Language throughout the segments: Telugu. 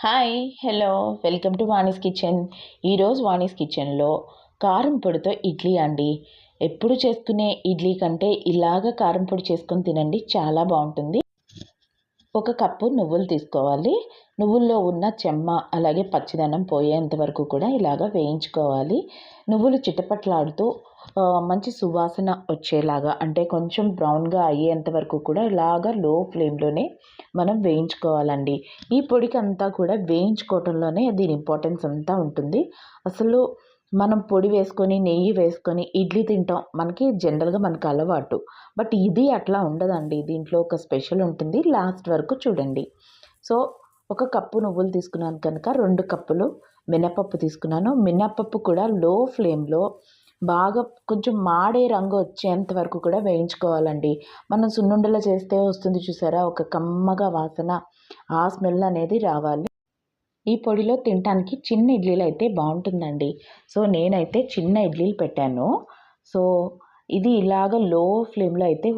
Hi hello welcome to Vani's kitchen ఈరోజు వాణిస్ కిచెన్లో కారం పొడితో ఇడ్లీ అండి. ఎప్పుడు చేసుకునే ఇడ్లీ కంటే ఇలాగ కారం పొడి చేసుకొని తినండి చాలా బాగుంటుంది. ఒక కప్పు నువ్వులు తీసుకోవాలి. నువ్వుల్లో ఉన్న చెమ్మ అలాగే పచ్చిదనం పోయేంత వరకు కూడా ఇలాగ వేయించుకోవాలి. నువ్వులు చిటపట్లాడుతూ మంచి సువాసన వచ్చేలాగా అంటే కొంచెం బ్రౌన్గా అయ్యేంత వరకు కూడా ఇలాగ లో ఫ్లేమ్లోనే మనం వేయించుకోవాలండి. ఈ పొడికి అంతా కూడా వేయించుకోవటంలోనే దీని ఇంపార్టెన్స్ అంతా ఉంటుంది. అసలు మనం పొడి వేసుకొని నెయ్యి వేసుకొని ఇడ్లీ తింటాం మనకి జనరల్గా మనకు అలవాటు. బట్ ఇది అట్లా ఉండదండి. దీంట్లో ఒక స్పెషల్ ఉంటుంది. లాస్ట్ వరకు చూడండి. సో ఒక కప్పు నువ్వులు తీసుకున్నాను కనుక రెండు కప్పులు మినపప్పు తీసుకున్నాను. మినపప్పు కూడా లో ఫ్లేమ్లో బాగా కొంచెం మాడే రంగు వచ్చేంత వరకు కూడా వేయించుకోవాలండి. మనం సున్నుండలో చేస్తే వస్తుంది చూసారా? ఒక కమ్మగా వాసన ఆ స్మెల్ అనేది రావాలి. ఈ పొడిలో తినటానికి చిన్న ఇడ్లీలు అయితే బాగుంటుందండి. సో నేనైతే చిన్న ఇడ్లీలు పెట్టాను. సో ఇది ఇలాగ లో ఫ్లేమ్లో అయితే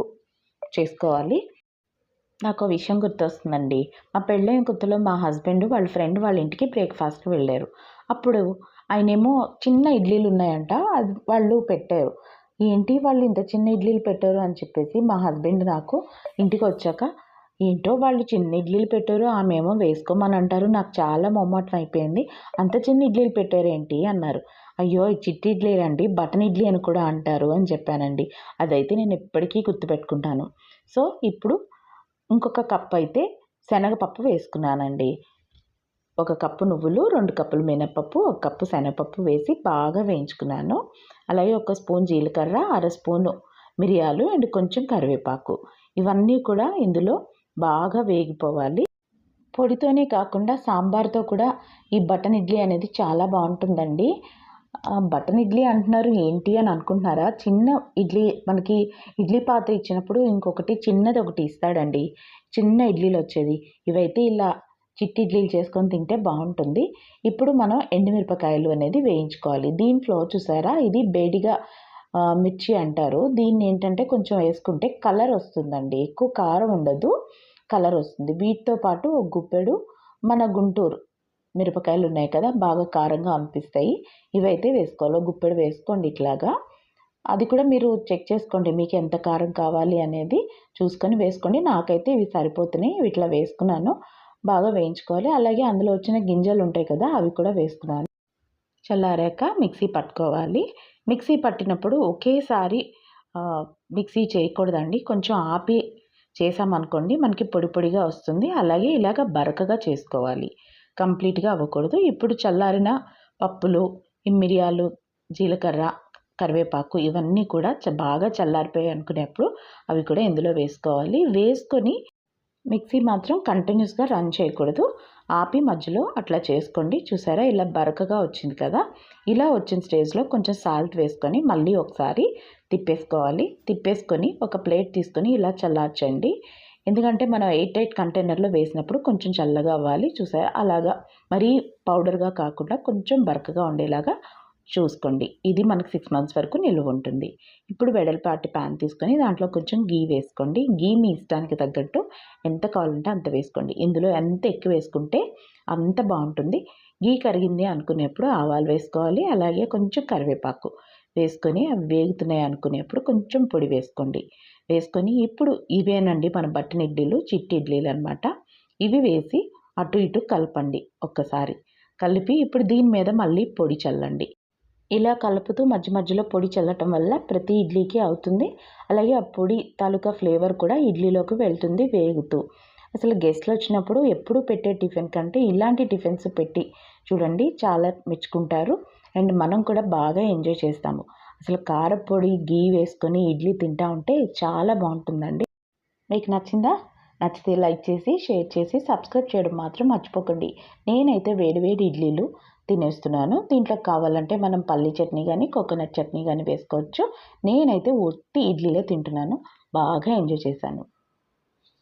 చేసుకోవాలి. నాకు విషయం గుర్తొస్తుందండి. మా పెళ్ళైన కొత్తలో మా హస్బెండ్ వాళ్ళ ఫ్రెండ్ వాళ్ళ ఇంటికి బ్రేక్ఫాస్ట్కి వెళ్ళారు. అప్పుడు ఆయనేమో చిన్న ఇడ్లీలు ఉన్నాయంట అది వాళ్ళు పెట్టారు. ఏంటి వాళ్ళు ఇంత చిన్న ఇడ్లీలు పెట్టారు? అని చెప్పేసి మా హస్బెండ్ నాకు ఇంటికి వచ్చాక ఏంటో వాళ్ళు చిన్న ఇడ్లీలు పెట్టారు ఆమెమో వేసుకోమని అంటారు నాకు చాలా మొమ్మటం అయిపోయింది. అంత చిన్న ఇడ్లీలు పెట్టారు ఏంటి అన్నారు. అయ్యో ఈ చిట్టి ఇడ్లీ రండి బటన్ ఇడ్లీ అని కూడా అంటారు అని చెప్పానండి. అదైతే నేను ఎప్పటికీ గుర్తుపెట్టుకుంటాను. సో ఇప్పుడు ఇంకొక కప్ అయితే శనగపప్పు వేసుకున్నానండి. ఒక కప్పు నువ్వులు రెండు కప్పులు మినపప్పు ఒక కప్పు శనగపప్పు వేసి బాగా వేయించుకున్నాను. అలాగే ఒక స్పూన్ జీలకర్ర అర స్పూను మిరియాలు అండ్ కొంచెం కరివేపాకు. ఇవన్నీ కూడా ఇందులో బాగా వేగిపోవాలి. పొడితోనే కాకుండా సాంబార్తో కూడా ఈ బటన్ ఇడ్లీ అనేది చాలా బాగుంటుందండి. బటన్ ఇడ్లీ అంటున్నారు ఏంటి అని అనుకుంటున్నారా? చిన్న ఇడ్లీ మనకి ఇడ్లీ పాత్ర ఇచ్చినప్పుడు ఇంకొకటి చిన్నది ఒకటి ఇస్తాడండి. చిన్న ఇడ్లీలు వచ్చేది. ఇవైతే ఇలా చిట్టి ఇడ్లీలు చేసుకొని తింటే బాగుంటుంది. ఇప్పుడు మనం ఎండుమిరపకాయలు అనేది వేయించుకోవాలి. దీంట్లో చూసారా? ఇది బేడిగా మిర్చి అంటారు. దీన్ని ఏంటంటే కొంచెం వేసుకుంటే కలర్ వస్తుందండి. ఎక్కువ కారం ఉండదు కలర్ వస్తుంది. వీటితో పాటు ఒక గుప్పెడు మన గుంటూరు మిరపకాయలు ఉన్నాయి కదా బాగా కారంగా అనిపిస్తాయి. ఇవైతే వేసుకోవాలి. గుప్పెడు వేసుకోండి ఇట్లాగా. అది కూడా మీరు చెక్ చేసుకోండి మీకు ఎంత కారం కావాలి అనేది చూసుకొని వేసుకోండి. నాకైతే ఇవి సరిపోతున్నాయి ఇట్లా వేసుకున్నాను. బాగా వేయించుకోవాలి. అలాగే అందులో వచ్చిన గింజలు ఉంటాయి కదా అవి కూడా వేసుకున్నాను. చల్లారాక మిక్సీ పట్టుకోవాలి. మిక్సీ పట్టినప్పుడు ఒకేసారి మిక్సీ చేయకూడదండి. కొంచెం ఆపి చేసామనుకోండి మనకి పొడి పొడిగా వస్తుంది. అలాగే ఇలాగ బరకగా చేసుకోవాలి. కంప్లీట్గా అవ్వకూడదు. ఇప్పుడు చల్లారిన పప్పులు మిరియాలు జీలకర్ర కరివేపాకు ఇవన్నీ కూడా బాగా చల్లారిపోయాయి అనుకునేప్పుడు అవి కూడా ఇందులో వేసుకోవాలి. వేసుకొని మిక్సీ మాత్రం కంటిన్యూస్గా రన్ చేయకూడదు. ఆపి మధ్యలో అట్లా చేసుకోండి. చూసారా? ఇలా బరకగా వచ్చింది కదా? ఇలా వచ్చిన స్టేజ్లో కొంచెం సాల్ట్ వేసుకొని మళ్ళీ ఒకసారి తిప్పేసుకోవాలి. తిప్పేసుకొని ఒక ప్లేట్ తీసుకొని ఇలా చల్లార్చండి. ఎందుకంటే మనం ఎయిట్ ఎయిట్ కంటైనర్లో వేసినప్పుడు కొంచెం చల్లగా అవ్వాలి చూసారా అలాగా. మరీ పౌడర్గా కాకుండా కొంచెం బరకగా ఉండేలాగా చూసుకోండి. ఇది మనకు సిక్స్ మంత్స్ వరకు నిలువ ఉంటుంది. ఇప్పుడు వెడల్పాటి ప్యాన్ తీసుకొని దాంట్లో కొంచెం గీ వేసుకోండి. గీ మీ ఇష్టానికి తగ్గట్టు ఎంత కావాలంటే అంత వేసుకోండి. ఇందులో ఎంత ఎక్కువ వేసుకుంటే అంత బాగుంటుంది. గీ కరిగింది అనుకునేప్పుడు ఆవాలు వేసుకోవాలి. అలాగే కొంచెం కరివేపాకు వేసుకొని అవి వేగుతున్నాయి అనుకునేప్పుడు కొంచెం పొడి వేసుకోండి. వేసుకొని ఇప్పుడు ఇవేనండి మన బట్టిన ఇడ్లీలు చిట్టి ఇడ్లీలు అనమాట ఇవి వేసి అటు ఇటు కలపండి ఒక్కసారి. కలిపి ఇప్పుడు దీని మీద మళ్ళీ పొడి చల్లండి. ఇలా కలుపుతూ మధ్య మధ్యలో పొడి చల్లటం వల్ల ప్రతి ఇడ్లీకి అవుతుంది. అలాగే ఆ పొడి తాలూకా ఫ్లేవర్ కూడా ఇడ్లీలోకి వెళ్తుంది వేగుతూ. అసలు గెస్ట్లు వచ్చినప్పుడు ఎప్పుడు పెట్టే టిఫిన్ కంటే ఇలాంటి టిఫిన్స్ పెట్టి చూడండి చాలా మెచ్చుకుంటారు. అండ్ మనం కూడా బాగా ఎంజాయ్ చేస్తాము. అసలు కారపొడి గీ వేసుకొని ఇడ్లీ తింటా ఉంటే చాలా బాగుంటుందండి. మీకు నచ్చిందా? నచ్చితే లైక్ చేసి షేర్ చేసి సబ్స్క్రైబ్ చేయడం మాత్రం మర్చిపోకండి. నేనైతే వేడివేడి ఇడ్లీలు తినేస్తున్నాను. దీంట్లో కావాలంటే మనం పల్లి చట్నీ కానీ కోకోనట్ చట్నీ కానీ వేసుకోవచ్చు. నేనైతే ఒట్టి ఇడ్లీలో తింటున్నాను. బాగా ఎంజాయ్ చేశాను.